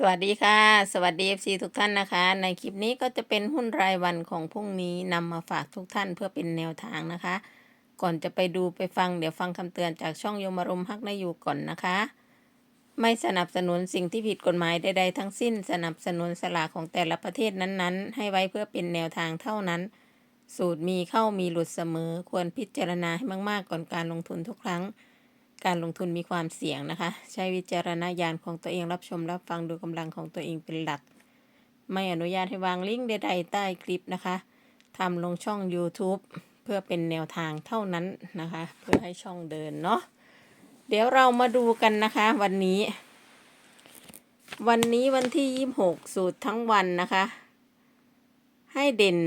สวัสดีค่ะ สวัสดี FC ทุกท่านนะคะ ในคลิปนี้ก็จะเป็นหุ้นรายวันของพรุ่งนี้นำมาฝากทุกท่านเพื่อเป็นแนวทางนะคะ ก่อนจะไปดูไปฟังเดี๋ยวฟังคำเตือนจากช่องโยมรมฮักนายูก่อนนะคะ ไม่สนับสนุนสิ่งที่ผิดกฎหมายใดๆทั้งสิ้น สนับสนุนสลากของแต่ละประเทศนั้นๆ ให้ไว้เพื่อเป็นแนวทางเท่านั้น สูตรมีเข้ามีหลุดเสมอ ควรพิจารณาให้มากๆก่อนการลงทุนทุกครั้ง การลงทุนมีความเสี่ยงนะคะ ใช้วิจารณญาณของตัวเองรับชมรับฟังดูกำลังของตัวเองเป็นหลัก ไม่อนุญาตให้วางลิงก์ใดๆใต้คลิปนะคะทำลงช่อง YouTube เพื่อเป็นแนวทางเท่านั้นนะคะ เพื่อให้ช่องเดินเนาะเดี๋ยวเรามาดูกันนะคะ วันนี้ วันนี้วันที่26สูตรทั้งวันนะคะ ให้เด่น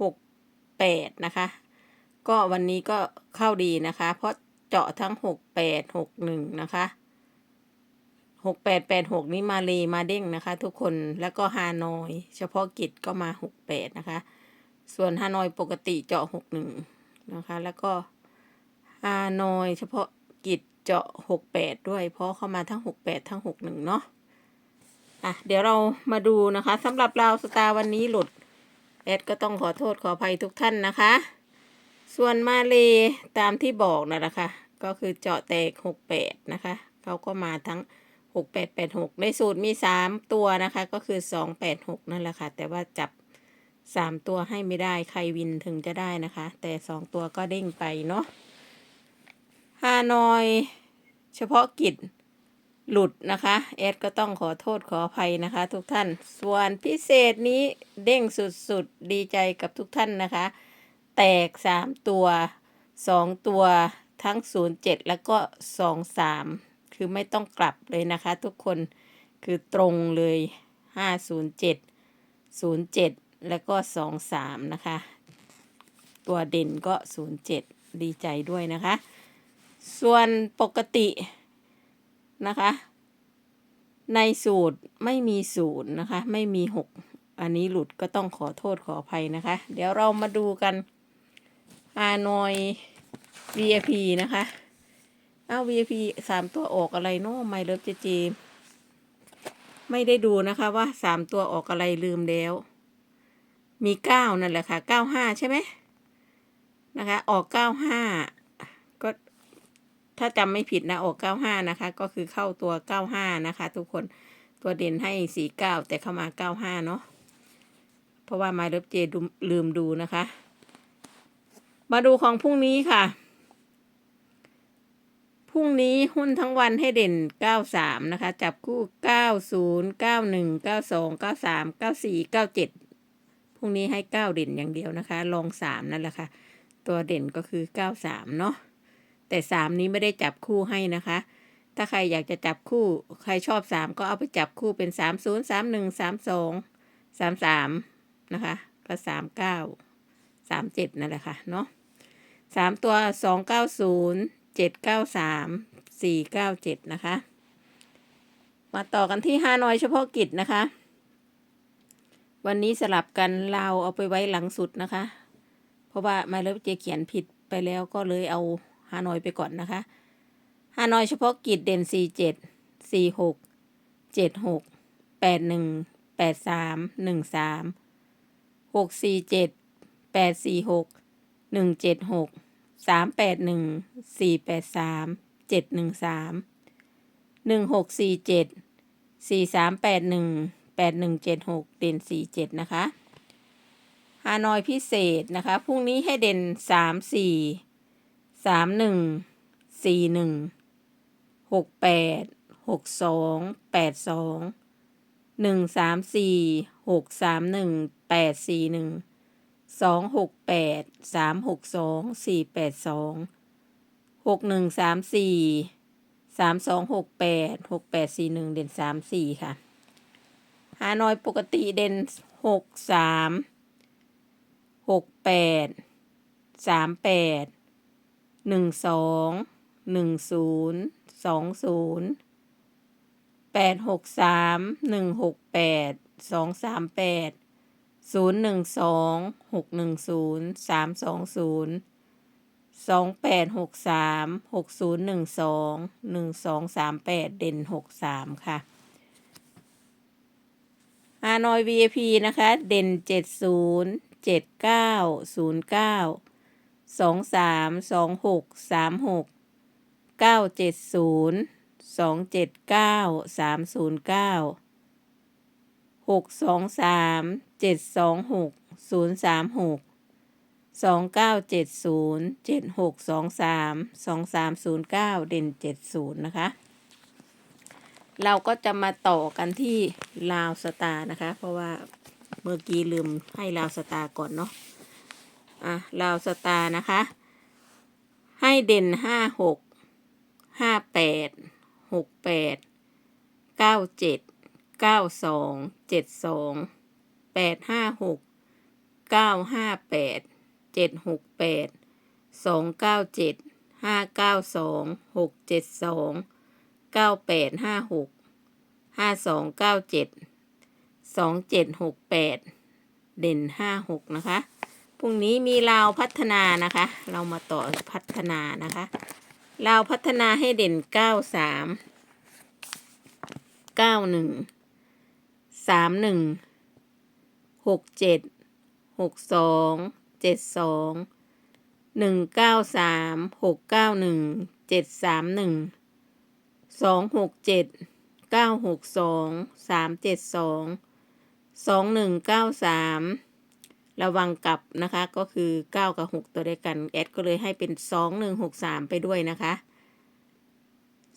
6 8นะคะ ก็วันนี้ก็เข้าดีนะคะ เพราะ เจาะทั้ง6 8 6 1นะคะ6 8 8 6นี้มาเลมาเด้งนะคะ ทุกคนแล้วก็ฮานอย เฉพาะกิจก็มา6 8นะคะ ส่วนฮานอยปกติเจาะ6 1นะคะ แล้วก็ฮานอย เฉพาะกิจเจาะ6 8ด้วย เพราะเข้ามาทั้ง6 8ทั้ง6 1เนาะอะเดี๋ยวเรามาดูนะคะสำหรับเราสตาร์วันนี้หลุดแอดก็ต้องขอโทษขออภัยทุกท่านนะคะ ส่วนมาเลตามที่บอกนั่นแหละค่ะ ก็คือเจาะแตกหกแปดนะคะ เขาก็มาทั้งหกแปดแปดหกในสูตรมีสามตัวนะคะ ก็คือสองแปดหกนั่นแหละค่ะ แต่ว่าจับสามตัวให้ไม่ได้ใครวินถึงจะได้นะคะ แต่สองตัวก็เด้งไปเนาะฮานอยเฉพาะกิจหลุดนะคะแอดก็ต้องขอโทษขออภัยนะคะ ทุกท่าน ส่วนพิเศษนี้เด้งสุดๆ ดีใจกับทุกท่านนะคะ แตกสามตัวสองตัวทั้งศูนย์เจ็ดแล้วก็สองสามคือไม่ต้องกลับเลยนะคะทุกคนคือตรงเลยห้าศูนย์เจ็ดศูนย์เจ็ดแล้วก็สองสามนะคะ ตัวเด่นก็ศูนย์เจ็ดดีใจด้วยนะคะ ส่วนปกตินะคะ ในสูตรไม่มีศูนย์นะคะ ไม่มีหกอันนี้หลุดก็ต้องขอโทษขออภัยนะคะ เดี๋ยวเรามาดูกัน ฮานอย VIP นะคะ เอา VIP สามตัวออกอะไรเนาะไม่เลิฟเจเจไม่ได้ดูนะคะว่าสามตัวออกอะไรลืมแล้ว มีเก้านั่นแหละค่ะเก้าห้าใช่ไหมนะคะ ออกเก้าห้าก็ถ้าจำไม่ผิดนะออกเก้าห้านะคะ ก็คือเข้าตัวเก้าห้านะคะ ทุกคนตัวเด่นให้สี่เก้าแต่เข้ามาเก้าห้าเนาะเพราะว่าไมเลิฟเจลืมดูนะคะ มาดูของพรุ่งนี้ค่ะ พรุ่งนี้หุ้นทั้งวันให้เด่น 93 นะคะ จับคู่ 90 91 92 93 94 97 พรุ่งนี้ให้ 9 เด่นอย่างเดียวนะคะ ลอง 3 นั่นแหละค่ะ ตัวเด่นก็คือ 93 เนาะ แต่ 3 นี้ไม่ได้จับคู่ให้นะคะ ถ้าใครอยากจะจับคู่ ใครชอบ 3 ก็เอาไปจับคู่เป็น 30 31 32 33 นะคะ ก็ 39 37 นั่นแหละค่ะ เนาะ สามตัวสองเก้าศูนย์เจ็ดเก้าสามสี่เก้าเจ็ดนะคะ มาต่อกันที่ฮานอยเฉพาะกิจนะคะ วันนี้สลับกันเราเอาไปไว้หลังสุดนะคะ เพราะว่ามาแล้วเจเขียนผิดไปแล้วก็เลยเอาฮานอยไปก่อนนะคะฮานอยเฉพาะกิจเด่นสี่เจ็ดสี่หกเจ็ด หนึ่งเจ็ดหกสามแปดหนึ่งสี่แปดสามเจ็ดหนึ่งสามหนึ่งหกสี่เจ็ดสี่สามแปดหนึ่งแปดหนึ่งเจ็ดหกเด่นสี่เจ็ดนะคะฮานอยพิเศษนะคะพรุ่งนี้ให้เด่นสามสี่สามหนึ่งสี่หนึ่งหกแปดหกสองแปดสองหนึ่งสามสี่หกสามหนึ่งแปดสี่หนึ่ง สองหกแปดสามหกสองสี่แปดสองหกหนึ่งสามสี่สามสองหกแปดหกแปดสี่หนึ่งเด่นสามสี่ค่ะฮานอยปกติเด่นหกสามหกแปดสามแปดหนึ่งสองหนึ่งศูนย์สองศูนย์แปดหกสามหนึ่งหกแปดสองสามแปด ศูนย์หนึ่งสองหกหนึ่งศูนย์สามสองศูนย์สองแปดหกสามหกศูนย์หนึ่งสองหนึ่งสองสามแปดเด่นหกสามค่ะฮานอย VIP นะคะ เด่นเจ็ดศูนย์เจ็ดเก้าศูนย์เก้าสองสามสองหกสามหกเก้าเจ็ดศูนย์สองเจ็ดเก้าสามศูนย์เก้า หกสองสามเจ็ดสองหกศูนย์สามหกสองเก้าเจ็ดศูนย์เจ็ดหกสองสามสองสามศูนย์เก้าเด่นเจ็ดศูนย์นะคะ เราก็จะมาต่อกันที่ลาวสตาร์นะคะ เพราะว่าเมื่อกี้ลืมให้ลาวสตาร์ก่อนเนาะอะลาวสตาร์นะคะ ให้เด่นห้าหกห้าแปดหกแปดเก้าเจ็ด เก้าสองเจ็ดสองแปดห้าหกเก้าห้าแปดเจ็ดหกแปดสองเก้าเจ็ดห้าเก้าสองหกเจ็ดสองเก้าแปดห้าหกห้าสองเก้าเจ็ดสองเจ็ดหกแปดเด่นห้าหกนะคะ พรุ่งนี้มีลาวพัฒนานะคะ เรามาต่อพัฒนานะคะลาวพัฒนาให้เด่นเก้าสามเก้าหนึ่ง สามหนึ่งหกเจ็ดหกสองเจ็ดสองหนึ่งเก้าสามหกเก้าหนึ่งเจ็ดสามหนึ่งสองหกเจ็ดเก้าหกสองสามเจ็ดสองสองหนึ่งเก้าสามระวังกลับนะคะก็คือเก้ากับหกตัวเดียกันแอดก็เลยให้เป็นสองหนึ่งหกสามไปด้วยนะคะ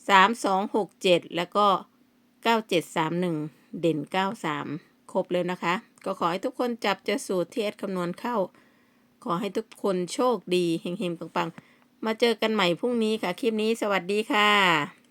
สามสองหกเจ็ดแล้วก็เก้าเจ็ดสามหนึ่ง เด่นเก้าสามครบเลยนะคะ ก็ขอให้ทุกคนจับเจอสูตรที่แอดคำนวณเข้า ขอให้ทุกคนโชคดีเฮงๆปังๆ มาเจอกันใหม่พรุ่งนี้ค่ะ คลิปนี้สวัสดีค่ะ